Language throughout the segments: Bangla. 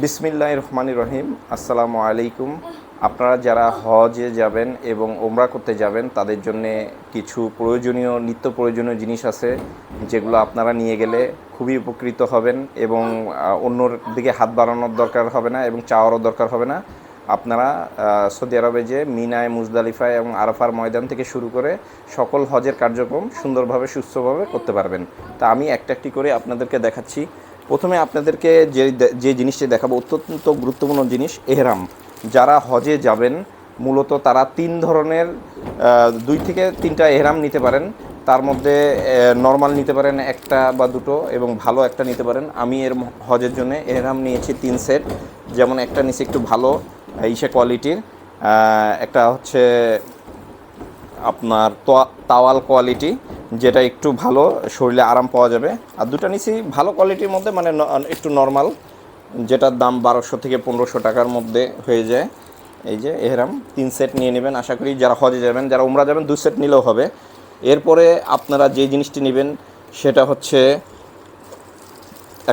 বিসমিল্লাহ রহমান রহিম। আসসালামু আলাইকুম। আপনারা যারা হজে যাবেন এবং ওমরা করতে যাবেন, তাদের জন্য কিছু প্রয়োজনীয়, নিত্য প্রয়োজনীয় জিনিস আছে, যেগুলো আপনারা নিয়ে গেলে খুবই উপকৃত হবেন এবং অন্যর দিকে হাত বাড়ানোর দরকার হবে না এবং চাওয়ারও দরকার হবে না। আপনারা সৌদি আরবে যে মিনায়, মুজদালিফায় এবং আরাফার ময়দান থেকে শুরু করে সকল হজের কার্যক্রম সুন্দরভাবে, সুস্থভাবে করতে পারবেন। তা আমি একটা একটি করে আপনাদেরকে দেখাচ্ছি। প্রথমে আপনাদেরকে যে যে জিনিসটি দেখাবো, অত্যন্ত গুরুত্বপূর্ণ জিনিস, এহরাম। যারা হজে যাবেন, মূলত তারা তিন ধরনের দুই থেকে তিনটা এহরাম নিতে পারেন। তার মধ্যে নর্মাল নিতে পারেন একটা বা দুটো এবং ভালো একটা নিতে পারেন। আমি এর হজের জন্য এহরাম নিয়েছি তিন সেট। যেমন একটা নিচে একটু ভালো, ইসে কোয়ালিটির একটা হচ্ছে আপনার তাওয়াল কোয়ালিটি যেটা একটু ভালো, শরীরে আরাম পাওয়া যাবে। আর দুটো নিচি ভালো কোয়ালিটির মধ্যে মানে একটু নর্মাল যেটার দাম বারোশো থেকে পনেরোশো টাকার মধ্যে হয়ে যায়। এই যে এহরাম, তিন সেট নিয়ে নেবেন। আশা করি যারা হজে যাবেন, যারা উমরা যাবেন, দু সেট নিলেও হবে। এরপরে আপনারা যে জিনিসটি নেবেন, সেটা হচ্ছে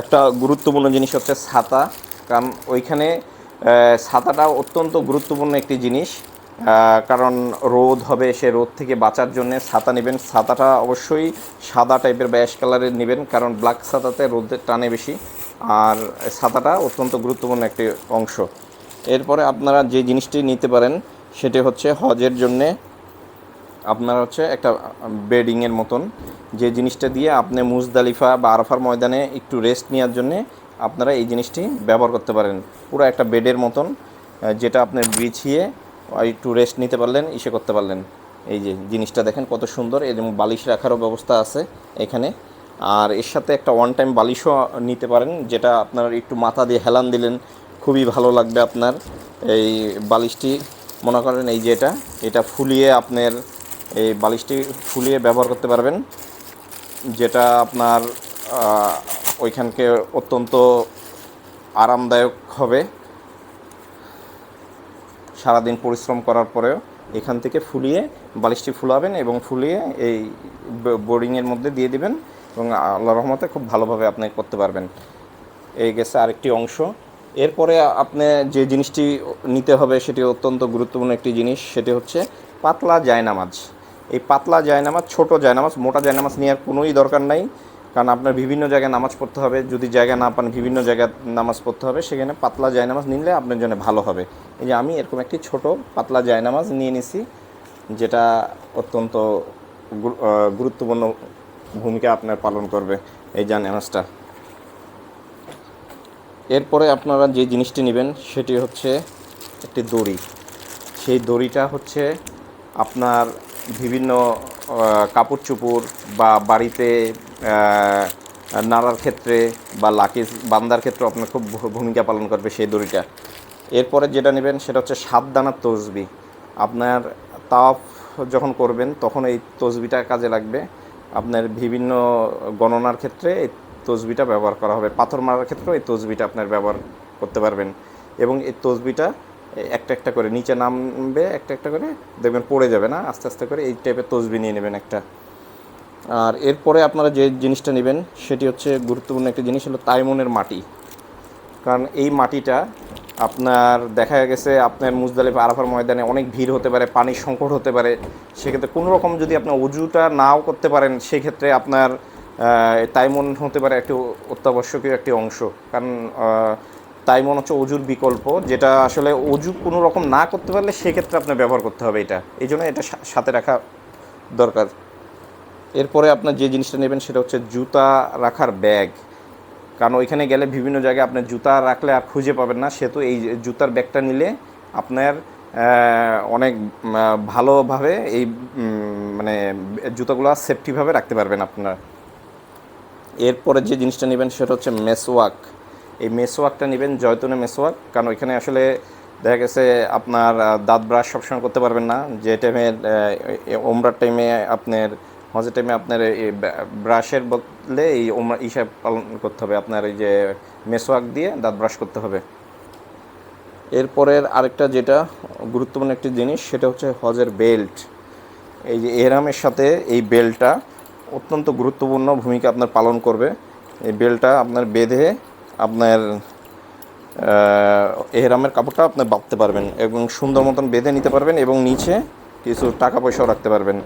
একটা গুরুত্বপূর্ণ জিনিস হচ্ছে ছাতা। কারণ ওইখানে ছাতাটা অত্যন্ত গুরুত্বপূর্ণ একটি জিনিস। কারণ রোদ হবে, সে রোদ থেকে বাঁচার জন্য ছাতা নেবেন। ছাতাটা অবশ্যই সাদা টাইপের বা অ্যাশ কালারের নেবেন, কারণ ব্ল্যাক ছাতাতে রোদের টানে বেশি। আর ছাতাটা অত্যন্ত গুরুত্বপূর্ণ একটি অংশ। এরপরে আপনারা যে জিনিসটি নিতে পারেন, সেটি হচ্ছে হজের জন্যে আপনার হচ্ছে একটা বেডিংয়ের মতন। যে জিনিসটা দিয়ে আপনি মুজদালিফা বা আরফার ময়দানে একটু রেস্ট নেওয়ার জন্যে আপনারা এই জিনিসটি ব্যবহার করতে পারেন। পুরো একটা বেডের মতন যেটা আপনি বিছিয়ে একটু রেস্ট নিতে পারলেন, ইসে করতে পারলেন। এই যে জিনিসটা দেখেন কত সুন্দর এবং বালিশ রাখারও ব্যবস্থা আছে এখানে। আর এর সাথে একটা ওয়ান টাইম বালিশও নিতে পারেন, যেটা আপনার একটু মাথা দিয়ে হেলান দিলেন, খুবই ভালো লাগবে আপনার। এই বালিশটি, মনে করেন এই যে এটা এটা ফুলিয়ে আপনার এই বালিশটি ফুলিয়ে ব্যবহার করতে পারবেন, যেটা আপনার ওইখানকে অত্যন্ত আরামদায়ক হবে। সারাদিন পরিশ্রম করার পরেও এখান থেকে ফুলিয়ে বালিশটি ফুলাবেন এবং ফুলিয়ে এই বোর্ডিংয়ের মধ্যে দিয়ে দিবেন এবং আল্লাহ রহমতে খুব ভালোভাবে আপনি করতে পারবেন। এই গেছে আরেকটি অংশ। এরপরে আপনি যে জিনিসটি নিতে হবে সেটি অত্যন্ত গুরুত্বপূর্ণ একটি জিনিস, সেটি হচ্ছে পাতলা জায়নামাজ। এই পাতলা জায়নামাজ, ছোট জায়নামাজ, মোটা জায়নামাজ নেওয়ার কোনোই দরকার নাই। কারণ আপনার বিভিন্ন জায়গায় নামাজ পড়তে হবে। যদি জায়গা না পান, বিভিন্ন জায়গায় নামাজ পড়তে হবে, সেখানে পাতলা জায়নামাজ নিলে আপনার জন্য ভালো হবে। এই যে আমি এরকম একটি ছোট পাতলা জায়নামাজ নিয়ে নিছি, যেটা অত্যন্ত গুরুত্বপূর্ণ ভূমিকা আপনার পালন করবে এই জায়নামাজটা। এরপরে আপনারা যে জিনিসটি নেবেন, সেটি হচ্ছে একটি দড়ি। সেই দড়িটা হচ্ছে আপনার বিভিন্ন কাপড় চুপড় বা বাড়িতে নাড়ার ক্ষেত্রে বা লাকিজ বান্দার ক্ষেত্রে আপনার খুব ভূমিকা পালন করবে সেই দড়িটা। এরপরে যেটা নেবেন সেটা হচ্ছে সাত দানার তসবি। আপনার তাওয়াফ যখন করবেন তখন এই তসবিটা কাজে লাগবে। আপনার বিভিন্ন গণনার ক্ষেত্রে এই তসবিটা ব্যবহার করা হবে। পাথর মারার ক্ষেত্রেও এই তসবিটা আপনার ব্যবহার করতে পারবেন। এবং এই তসবিটা একটা একটা করে নিচে নামবে, একটা একটা করে দেখবেন পড়ে যাবে না। আস্তে আস্তে করে এই টাইপের তসবি নিয়ে নেবেন একটা। আর এরপরে আপনারা যে জিনিসটা নেবেন, সেটি হচ্ছে গুরুত্বপূর্ণ একটা জিনিস হলো তাইমনের মাটি। কারণ এই মাটিটা আপনার দেখা গেছে আপনার মুজদালিফা আরাফার ময়দানে অনেক ভিড় হতে পারে, পানির সংকট হতে পারে। সেক্ষেত্রে কোনো রকম যদি আপনি অজুটা নাও করতে পারেন, সেক্ষেত্রে আপনার তাইমন হতে পারে একটি অত্যাবশ্যকীয় একটি অংশ। কারণ তাইমন হচ্ছে অজুর বিকল্প, যেটা আসলে অজু কোনো রকম না করতে পারলে সেক্ষেত্রে আপনার ব্যবহার করতে হবে এটা। এই জন্য এটা সাথে রাখা দরকার। এরপরে আপনার যে জিনিসটা নেবেন সেটা হচ্ছে জুতা রাখার ব্যাগ। কারণ ওইখানে গেলে বিভিন্ন জায়গায় আপনার জুতা রাখলে আর খুঁজে পাবেন না, সেহেতু এই জুতার ব্যাগটা নিলে আপনার অনেক ভালোভাবে এই মানে জুতাগুলো সেফটিভাবে রাখতে পারবেন আপনার। এরপরে যে জিনিসটা নেবেন সেটা হচ্ছে মেসওয়াক। এই মেসওয়াকটা নেবেন, জয়তুনে মেসওয়াক, কারণ ওইখানে আসলে দেখা গেছে আপনার দাঁত ব্রাশ সবসময় করতে পারবেন না। যে টাইমে ওমরার টাইমে আপনার হজের টাইমে আপনার এই ব্রাশের বদলে এই ওমরা ইসা পালন করতে হবে। আপনার এই যে মেসোয়াক দিয়ে দাঁত ব্রাশ করতে হবে। এরপরের আরেকটা যেটা গুরুত্বপূর্ণ একটি জিনিস, সেটা হচ্ছে হজের বেল্ট এই যে এহরামের সাথে এই বেল্টটা অত্যন্ত গুরুত্বপূর্ণ ভূমিকা আপনার পালন করবে। এই বেল্টটা আপনার বেঁধে আপনার এহরামের কাপড়টা আপনি বাঁধতে পারবেন এবং সুন্দর মতন বেঁধে নিতে পারবেন এবং নিচে কিছু টাকা পয়সাও রাখতে পারবেন।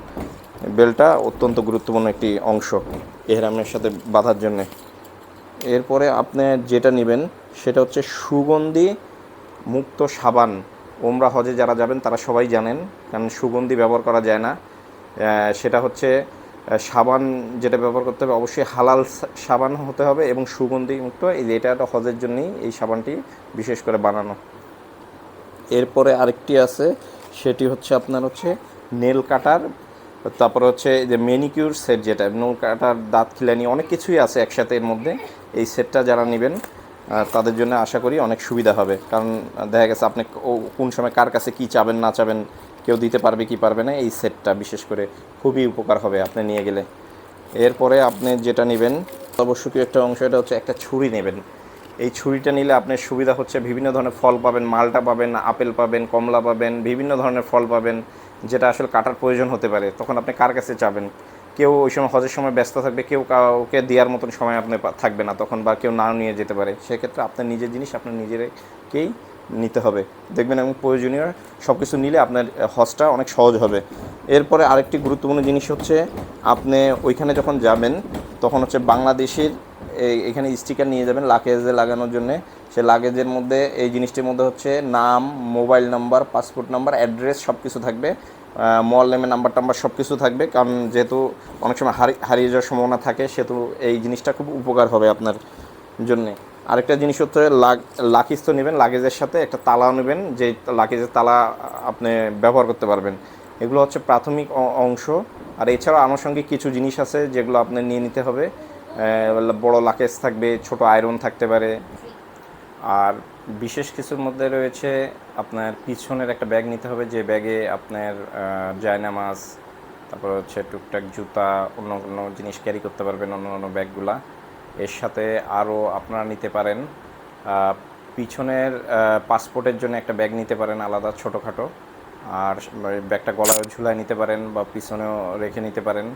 বেলটা অত্যন্ত গুরুত্বপূর্ণ একটি অংশ এহরামের সাথে বাঁধার জন্যে। এরপরে আপনি যেটা নেবেন সেটা হচ্ছে সুগন্ধি মুক্ত সাবান। ওমরা হজে যারা যাবেন তারা সবাই জানেন, কারণ সুগন্ধি ব্যবহার করা যায় না। সেটা হচ্ছে সাবান যেটা ব্যবহার করতে হবে অবশ্যই হালাল সাবান হতে হবে এবং সুগন্ধি মুক্ত। এই এটা একটা হজের জন্যই এই সাবানটি বিশেষ করে বানানো। এরপরে আরেকটি আছে, সেটি হচ্ছে আপনার হচ্ছে নেল কাটার তারপরে হচ্ছে যে মেনিকিউর সেট যেটা নেল কাটার দাঁত খিলানি, অনেক কিছুই আছে একসাথে এর মধ্যে। এই সেটটা যারা নেবেন তাদের জন্য আশা করি অনেক সুবিধা হবে। কারণ দেখা গেছে আপনি কোন সময় কার কাছে কি চাবেন, না চাবেন, কেউ দিতে পারবে কি পারবে না, এই সেটটা বিশেষ করে খুবই উপকার হবে আপনি নিয়ে গেলে। এরপরে আপনি যেটা নেবেন, অবশ্যই একটা অংশ, এটা হচ্ছে একটা ছুরি নেবেন। এই ছুরিটা নিলে আপনার সুবিধা হচ্ছে বিভিন্ন ধরনের ফল পাবেন, মালটা পাবেন, আপেল পাবেন, কমলা পাবেন, বিভিন্ন ধরনের ফল পাবেন। যেটা আসলে কাটার প্রয়োজন হতে পারে, তখন আপনি কার কাছে যাবেন? কেউ ওই সময় হজের সময় ব্যস্ত থাকবে, কেউ কাউকে দেওয়ার মতন সময় আপনি থাকবে না তখন বা কেউ নাও নিয়ে যেতে পারে। সেক্ষেত্রে আপনার নিজের জিনিস আপনার নিজেরকেই নিতে হবে। দেখবেন এবং প্রয়োজনীয় সব কিছু নিলে আপনার হজটা অনেক সহজ হবে। এরপরে আরেকটি গুরুত্বপূর্ণ জিনিস হচ্ছে, আপনি ওইখানে যখন যাবেন, তখন হচ্ছে বাংলাদেশের এখানে স্টিকার নিয়ে যাবেন লাগেজে লাগানোর জন্য। সে লাগেজের মধ্যে, এই জিনিসটির মধ্যে হচ্ছে নাম mobile number passport number address সব কিছু থাকবে মল নেমের নাম্বার টাম্বার সব কিছু থাকবে। কারণ যেহেতু অনেক সময় হারি হারিয়ে যাওয়ার সম্ভাবনা থাকে, সেহেতু এই জিনিসটা খুব উপকার হবে আপনার জন্যে। আরেকটা জিনিস হচ্ছে লাকিজ তো নেবেন লাগেজের সাথে একটা তালা নেবেন, যে লাগেজের তালা আপনি ব্যবহার করতে পারবেন। এগুলো হচ্ছে প্রাথমিক অংশ। আর এছাড়াও আনুষঙ্গিক কিছু জিনিস আছে যেগুলো আপনি নিয়ে নিতে হবে। বড় লাকেজ থাকবে, ছোট আয়রন থাকতে পারে। আর বিশেষ কিছুর মধ্যে রয়েছে আপনার পিছনের একটা ব্যাগ নিতে হবে, যে ব্যাগে আপনার জায়নামাজ, তারপর হচ্ছে টুকটাক জুতা, অন্য অন্য জিনিস ক্যারি করতে পারবেন, অন্য অন্য ব্যাগগুলা। এর সাথে আরও আপনারা নিতে পারেন পিছনের পাসপোর্টের জন্য একটা ব্যাগ নিতে পারেন আলাদা, ছোটোখাটো। আর ব্যাগটা গলায় ঝুলায় নিতে পারেন বা পিছনেও রেখে নিতে পারেন।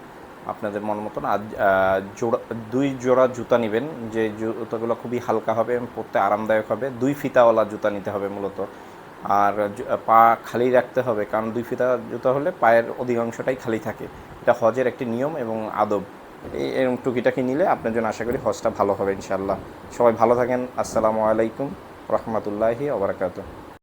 আপনাদের মন মতন। আর জোড়া, দুই জোড়া জুতা নেবেন, যে জুতাগুলো খুবই হালকা হবে পরতে আরামদায়ক হবে। দুই ফিতাওয়ালা জুতা নিতে হবে মূলত। আর পা খালি রাখতে হবে, কারণ দুই ফিতা জুতা হলে পায়ের অধিকাংশটাই খালি থাকে। এটা হজের একটি নিয়ম এবং আদব। এই এরকম টুকিটাকি নিলে আপনার জন্য আশা করি হজটা ভালো হবে ইনশাল্লাহ সবাই ভালো থাকেন। আসসালামু আলাইকুম। রহমতুল্লাহি ওবরাকাতুহ